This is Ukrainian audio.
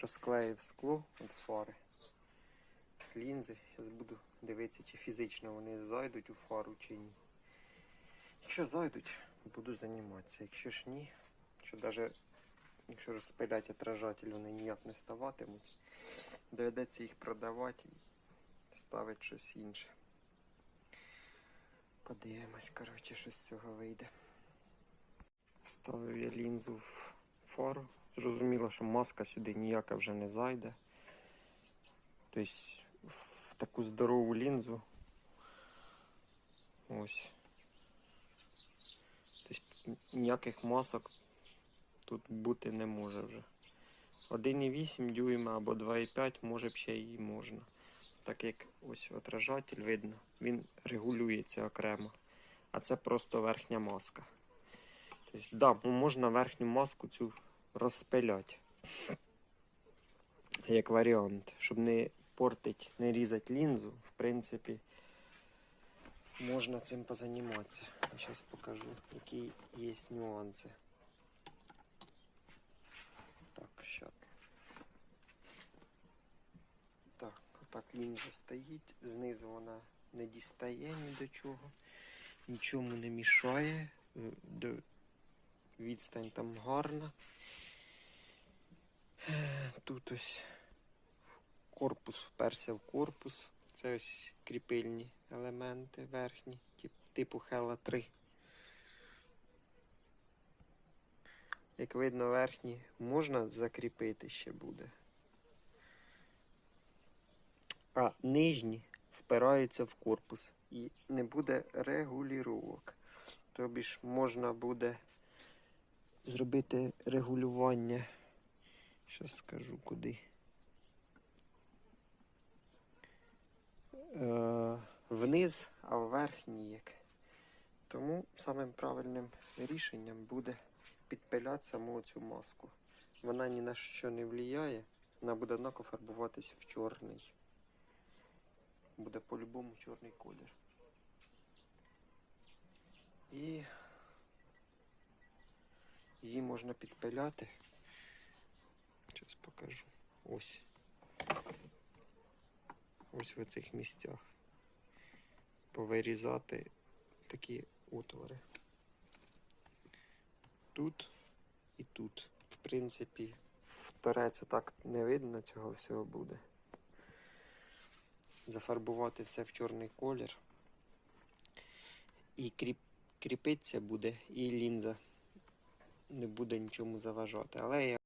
розклеїв скло від фари з лінзи. Зараз буду дивитися, чи фізично вони зайдуть у фару чи ні. Якщо зайдуть, буду займатися. Якщо ж ні, що навіть якщо розпиляти отражатель, вони ніяк не ставатимуть, доведеться їх продавати і ставити щось інше. Подивимось, коротше, що з цього вийде. Вставив я лінзу в фару. Зрозуміло, що маска сюди ніяка вже не зайде. Тобто в таку здорову лінзу. Ось. Тобто ніяких масок тут бути не може вже. 1,8 дюйма або 2,5 може б ще і можна. Так як ось отражатель видно, він регулюється окремо. А це просто верхня маска. Тобто, да, можна верхню маску цю розпиляти. Як варіант, щоб не портить, не різати лінзу, в принципі, можна цим позаніматися. Зараз покажу, які є нюанси. Так, щас. Так, отак лінза стоїть, знизу вона не дістає ні до чого, нічому не мішає. Відстань там гарна. Тут ось корпус вперся в корпус. Це ось кріпильні елементи верхні, типу Hella 3. Як видно, верхні можна закріпити ще буде. А нижні впираються в корпус і не буде регулювання. Тобі ж можна буде зробити регулювання. Зараз скажу куди. Е, вниз, а вверх ніяк. Тому самим правильним рішенням буде підпиляти саму цю маску. Вона ні на що не впливає, вона буде однаково фарбуватись в чорний. Буде по-любому чорний колір. І можна підпиляти. Зараз покажу. Ось. Ось в цих місцях. Повирізати такі отвори. Тут і тут. В принципі, в тореці так не видно цього всього буде. Зафарбувати все в чорний колір. І кріп, кріпиться буде, і лінза не буде нічому заважати. Але я